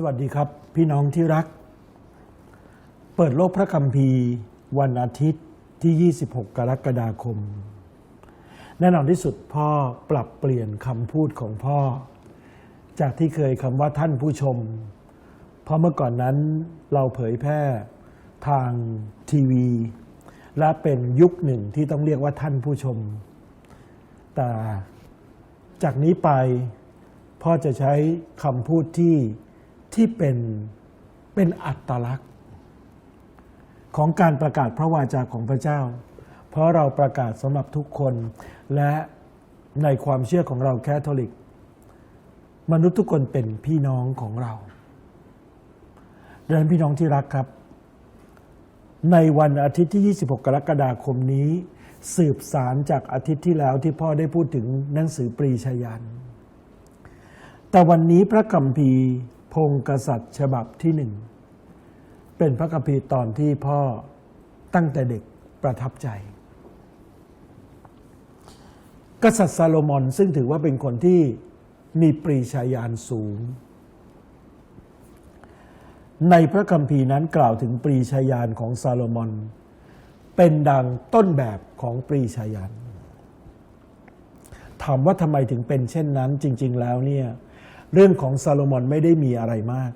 สวัสดีครับพี่น้องที่รัก เปิดโลกพระคัมภีร์ วันอาทิตย์ที่ 26 กรกฎาคม แน่นอนที่สุดพ่อปรับเปลี่ยนคำพูดของพ่อ จากที่เคยคำว่าท่านผู้ชม เพราะเมื่อก่อนนั้นเราเผยแพร่ทางทีวี และเป็นยุคหนึ่งที่ต้องเรียกว่าท่านผู้ชม แต่จากนี้ไปพ่อจะใช้คำพูดที่ ที่เป็นเป็นอัตลักษณ์ ของการประกาศพระวาจาของพระเจ้า เพราะเราประกาศสำหรับทุกคน และในความเชื่อของเราแคทอลิก มนุษย์ทุกคนเป็นพี่น้องของเราดังนั้นพี่น้องที่รักครับ ในวันอาทิตย์ที่ 26 กรกฎาคมนี้ สืบสารจากอาทิตย์ที่แล้วที่พ่อได้พูดถึงหนังสือปรีชายัน แต่วันนี้พระกัมภีร์ พงศ์กษัตริย์ฉบับที่หนึ่ง เป็นพระกัมภีร์ตอนที่พ่อตั้งแต่เด็กประทับใจ กษัตริย์ซาโลมอนซึ่งถือว่าเป็นคนที่มีปรีชาญาณสูง ในพระคัมภีร์นั้นกล่าวถึงปรีชาญาณของซาโลมอน เป็นดังต้นแบบของปรีชาญาณถามว่าทำไมถึงเป็นเช่นนั้นจริง ๆ แล้วเนี่ย เรื่องของซาโลมอนไม่ได้มีอะไรมาก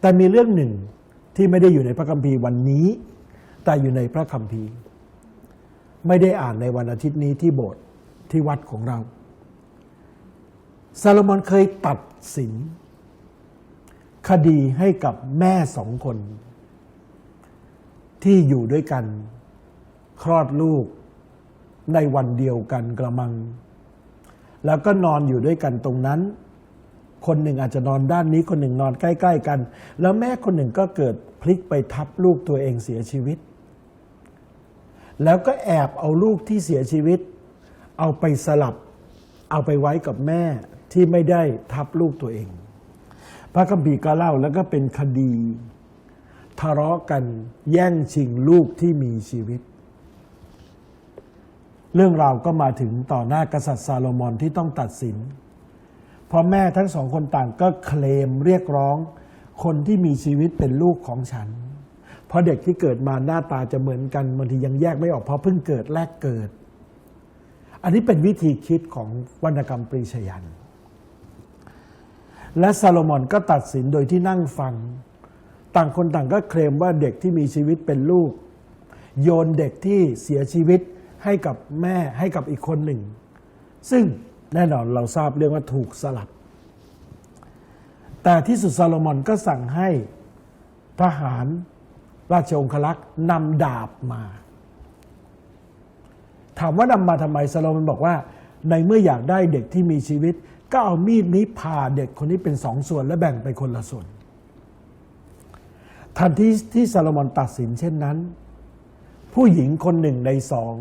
แต่มีเรื่องหนึ่งที่ไม่ได้อยู่ในพระคัมภีร์วันนี้ แต่อยู่ในพระคัมภีร์ ไม่ได้อ่านในวันอาทิตย์นี้ที่โบสถ์ที่วัดของเราซาโลมอนเคยตัดสิน คดีให้กับแม่สองคน ที่อยู่ด้วยกัน คลอดลูกในวันเดียวกันกระมัง แล้วก็นอนอยู่ด้วยกันตรงนั้น คนหนึ่งอาจจะนอนด้านนี้ คนหนึ่งนอนใกล้ ๆ กัน แล้วแม่คนหนึ่งก็เกิดพลิกไปทับลูกตัวเองเสียชีวิต แล้วก็แอบเอาลูกที่เสียชีวิต เอาไปสลับ เอาไปไว้กับแม่ที่ไม่ได้ทับลูกตัวเอง พระคัมภีร์ก็เล่าแล้วก็เป็นคดีทะเลาะกันแย่งชิงลูกที่มีชีวิต เรื่องราวก็มาถึงต่อหน้ากษัตริย์ซาโลมอนที่ต้องตัดสิน เพราะแม่ทั้งสองคนต่างก็เคลมเรียกร้อง คนที่มีชีวิตเป็นลูกของฉัน เพราะเด็กที่เกิดมาหน้าตาจะเหมือนกันบางทียังแยกไม่ออกเพราะเพิ่งเกิดแรกเกิด อันนี้เป็นวิธีคิดของวรรณกรรมปรีชยัน และซาโลมอนก็ตัดสินโดยที่นั่งฟัง ต่างคนต่างก็เคลมว่าเด็กที่มีชีวิตเป็นลูก โยนเด็กที่เสียชีวิต ให้กับแม่ให้กับอีกคนหนึ่ง ซึ่งแน่นอนเราทราบเรื่องว่าถูกสลับ แต่ที่สุดซาโลมอนก็สั่งให้ทหารราชองครักษ์นำดาบมา ถามว่านำมาทำไมซาโลมอนบอกว่า ในเมื่ออยากได้เด็กที่มีชีวิต ก็เอามีดนี้ผ่าเด็กคนนี้เป็นสองส่วนและแบ่งไปคนละส่วน ทันทีที่ซาโลมอนตัดสินเช่นนั้น ผู้หญิงคนหนึ่งในสอง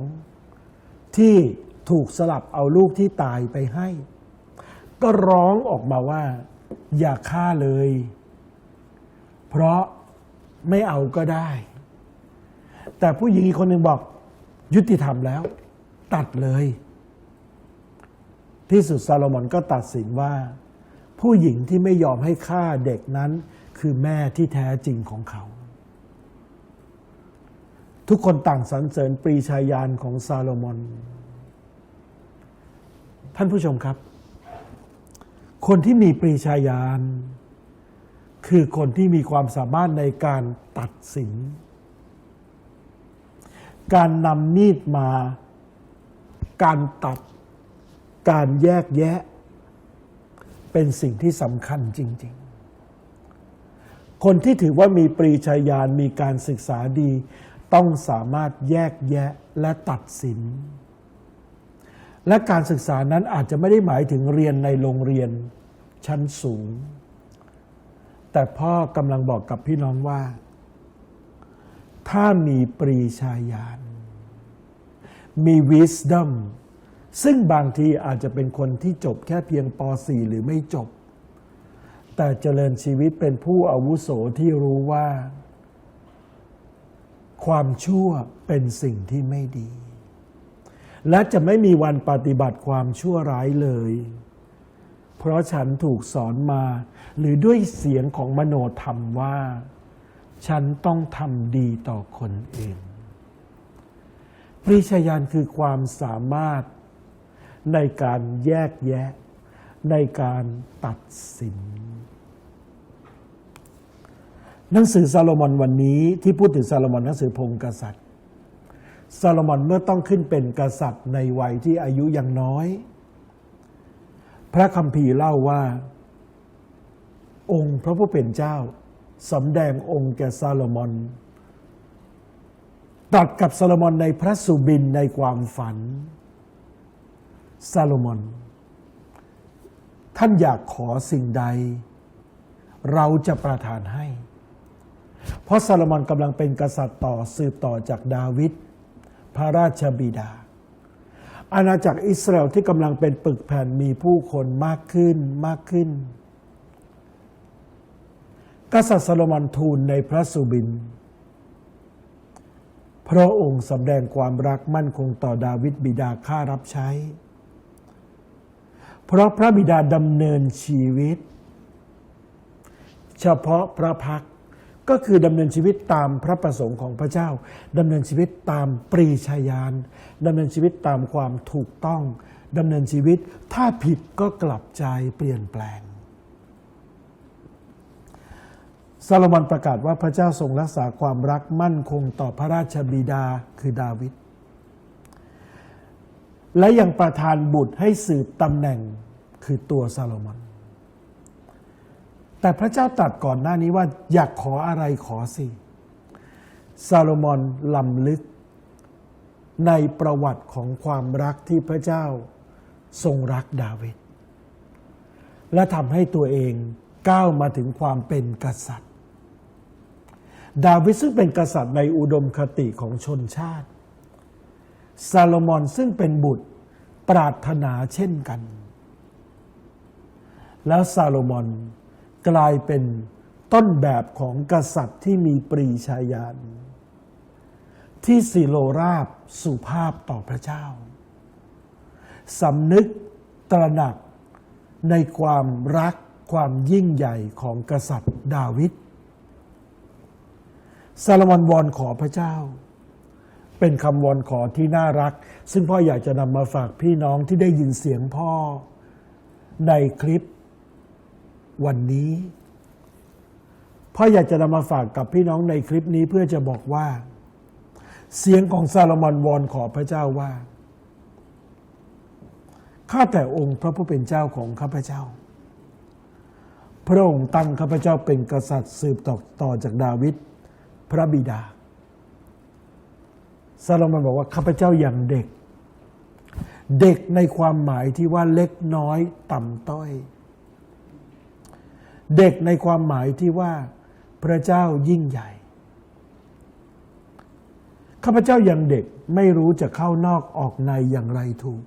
ที่ถูกสลับเอาลูกที่ตายไปให้ ก็ร้องออกมาว่า อย่าฆ่าเลย เพราะไม่เอาก็ได้ แต่ผู้หญิงอีกคนหนึ่งบอก ยุติธรรมแล้ว ตัดเลย ที่สุดซาโลมอนก็ตัดสินว่า ผู้หญิงที่ไม่ยอมให้ฆ่าเด็กนั้น คือแม่ที่แท้จริงของเขา ทุกคนต่างสรรเสริญปรีชาญาณของซาโลมอน ท่านผู้ชมครับ คนที่มีปรีชาญาณคือคนที่มีความสามารถในการตัดสิน การนำมีดมา การตัด การแยกแยะ เป็นสิ่งที่สำคัญจริง ๆ คนที่ถือว่ามีปรีชาญาณมีการศึกษาดี ต้องสามารถแยกแยะและตัดสิน และการศึกษานั้นอาจจะไม่ได้หมายถึงเรียนในโรงเรียนชั้นสูง แต่พ่อกำลังบอกกับพี่น้องว่า ถ้ามีปรีชาญาณมี wisdom ซึ่งบางทีอาจจะเป็นคนที่จบแค่เพียงป .4 หรือไม่จบ แต่เจริญชีวิตเป็นผู้อาวุโสที่รู้ว่า ความชั่วเป็นสิ่งที่ไม่ดี และจะไม่มีวันปฏิบัติความชั่วร้ายเลย เพราะฉันถูกสอนมา หรือด้วยเสียงของมโนธรรมว่า ฉันต้องทำดีต่อคนอื่นปริชญาณคือความสามารถในการแยกแยะ ในการตัดสิน หนังสือซาโลมอนวันนี้ที่พูดถึงซาโลมอนหนังสือพงกษัตริย์ซาโลมอนเมื่อต้องขึ้นเป็นกษัตริย์ในวัยที่อายุยังน้อย พระคัมภีร์เล่าว่า องค์พระผู้เป็นเจ้าสำแดงองค์แก่ซาโลมอนตรัสกับซาโลมอนในพระสุบินในความฝัน ซาโลมอน ท่านอยากขอสิ่งใด เราจะประทานให้ เพราะซาโลมอนกำลังเป็นกษัตริย์ต่อสืบต่อจากดาวิดพระราชบิดา อาณาจักรอิสราเอลที่กำลังเป็นปึกแผ่นมีผู้คนมากขึ้นมากขึ้น กษัตริย์ซาโลมอนทูลในพระสุบิน พระองค์สำแดงความรักมั่นคงต่อดาวิดบิดาข้ารับใช้ เพราะพระบิดาดำเนินชีวิต เฉพาะพระพัก ก็คือดำเนินชีวิตตามพระประสงค์ของพระเจ้าดำเนินชีวิตตามปรีชาญาณดำเนินชีวิตตามความถูกต้องดำเนินชีวิตถ้าผิดก็กลับใจเปลี่ยนแปลงซาโลมอนประกาศว่าพระเจ้าทรงรักษาความรักมั่นคงต่อพระราชบิดาคือดาวิดและยังประทานบุตรให้สืบตำแหน่งคือตัวซาโลมอน แต่พระเจ้าตรัสก่อนหน้านี้ว่าอยากขออะไรขอสิ ซาโลมอนลำลึก ในประวัติของความรักที่พระเจ้าทรงรักดาวิด และทำให้ตัวเองก้าวมาถึงความเป็นกษัตริย์ ดาวิดซึ่งเป็นกษัตริย์ในอุดมคติของชนชาติ ซาโลมอนซึ่งเป็นบุตรปรารถนาเช่นกัน แล้วซาโลมอน กลายเป็นต้นแบบของกษัตริย์ที่มีปรีชาญาณที่สิโลราบสุภาพต่อพระเจ้าสำนึกตระหนักในความรักความยิ่งใหญ่ของกษัตริย์ดาวิดซาลมอนวอนขอพระเจ้า เป็นคำวอนขอที่น่ารัก ซึ่งพ่ออยากจะนำมาฝากพี่น้องที่ได้ยินเสียงพ่อในคลิป วันนี้พ่ออยากจะนำมาฝากกับพี่น้องในคลิปนี้เพื่อจะบอกว่า เสียงของซาโลมอนวอนขอพระเจ้าว่า ข้าแต่องค์พระผู้เป็นเจ้าของข้าพเจ้า พระองค์ตั้งข้าพเจ้าเป็นกษัตริย์สืบต่อต่อจากดาวิดพระบิดาซาโลมอนบอกว่าข้าพเจ้าอย่างเด็ก เด็กในความหมายที่ว่าเล็กน้อยต่ำต้อย เด็กในความหมายที่ว่าพระเจ้ายิ่งใหญ่ ข้าพเจ้ายังเด็กไม่รู้จะเข้านอกออกในอย่างไรถูก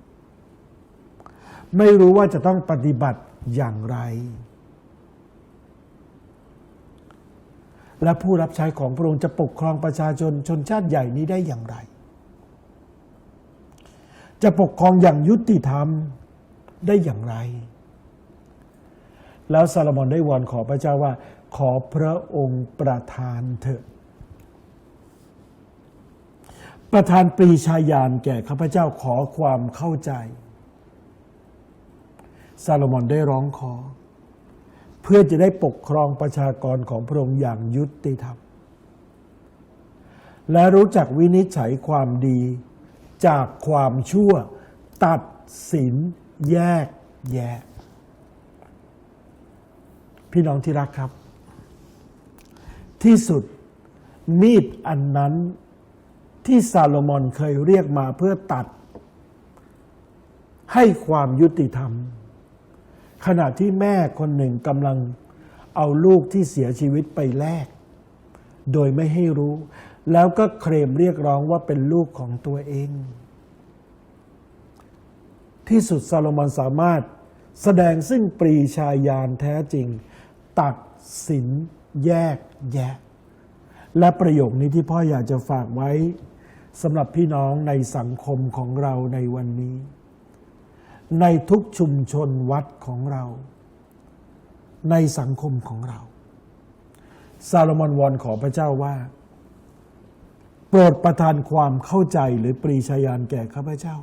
ไม่รู้ว่าจะต้องปฏิบัติอย่างไร และผู้รับใช้ของพระองค์จะปกครองประชาชนชนชาติใหญ่นี้ได้อย่างไร จะปกครองอย่างยุติธรรมได้อย่างไร แล้วซาลมอนได้วอนขอพระเจ้าว่า ขอพระองค์ประทานเถอะ ประทานปรีชาญาณแก่ข้าพเจ้าขอความเข้าใจซาโลมอนได้ร้องขอ เพื่อจะได้ปกครองประชากรของพระองค์อย่างยุติธรรม และรู้จักวินิจฉัยความดีจากความชั่ว ตัดสินแยกแยะ พี่น้องที่รักครับ ที่สุดมีดอันนั้นที่ซาโลมอนเคยเรียกมาเพื่อตัด ให้ความยุติธรรม ขณะที่แม่คนหนึ่งกำลังเอาลูกที่เสียชีวิตไปแลก โดยไม่ให้รู้ แล้วก็เคลมเรียกร้องว่าเป็นลูกของตัวเอง ที่สุดซาโลมอนสามารถแสดงซึ่งปรีชาญาณแท้จริง ตัดสินแยกแยะ และประโยคนี้ที่พ่ออยากจะฝากไว้สำหรับพี่น้องในสังคมของเราในวันนี้ ในทุกชุมชนวัดของเรา ในสังคมของเรา ซาโลมอนวอนขอพระเจ้าว่า โปรดประทานความเข้าใจหรือปรีชาญาณแก่ข้าพเจ้า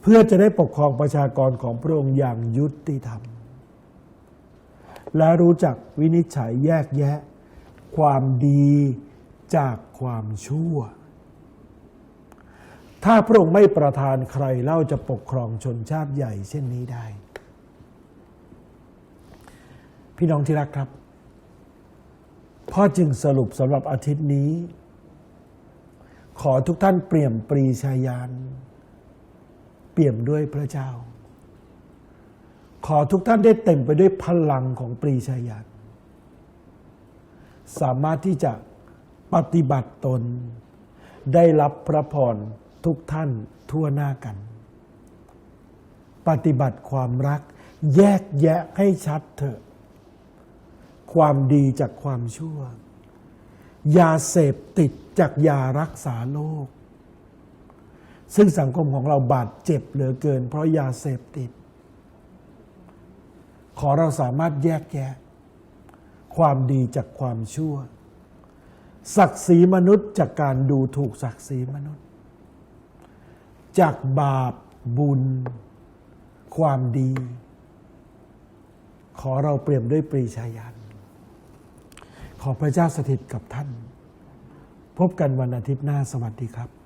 เพื่อจะได้ปกครองประชากรของพระองค์อย่างยุติธรรม และรู้จักวินิจฉัยแยกแยะ ความดีจากความชั่ว ถ้าพระองค์ไม่ประทานใครเล่าจะปกครองชนชาติใหญ่เช่นนี้ได้ พี่น้องที่รักครับพ่อจึงสรุปสำหรับอาทิตย์นี้ ขอทุกท่านเปลี่ยมปรีชาญาณเปี่ยมด้วยพระเจ้า ขอทุกท่านได้เต็มไปด้วยพลังของปรีชาญาณสามารถที่จะปฏิบัติตน ได้รับพระพรทุกท่านทั่วหน้ากัน ปฏิบัติความรัก แยกแยะให้ชัดเถอะ ความดีจากความชั่ว ยาเสพติดจากยารักษาโรคซึ่งสังคมของเราบาดเจ็บเหลือเกิน เพราะยาเสพติด ขอเราสามารถแยกแยะ ความดีจากความชั่ว ศักดิ์ศรีมนุษย์จากการดูถูกศักดิ์ศรีมนุษย์ จากบาปบุญ ความดี ขอเราเปลี่ยมด้วยปรีชาญาณขอพระเจ้าสถิตกับท่าน พบกันวันอาทิตย์หน้าสวัสดีครับ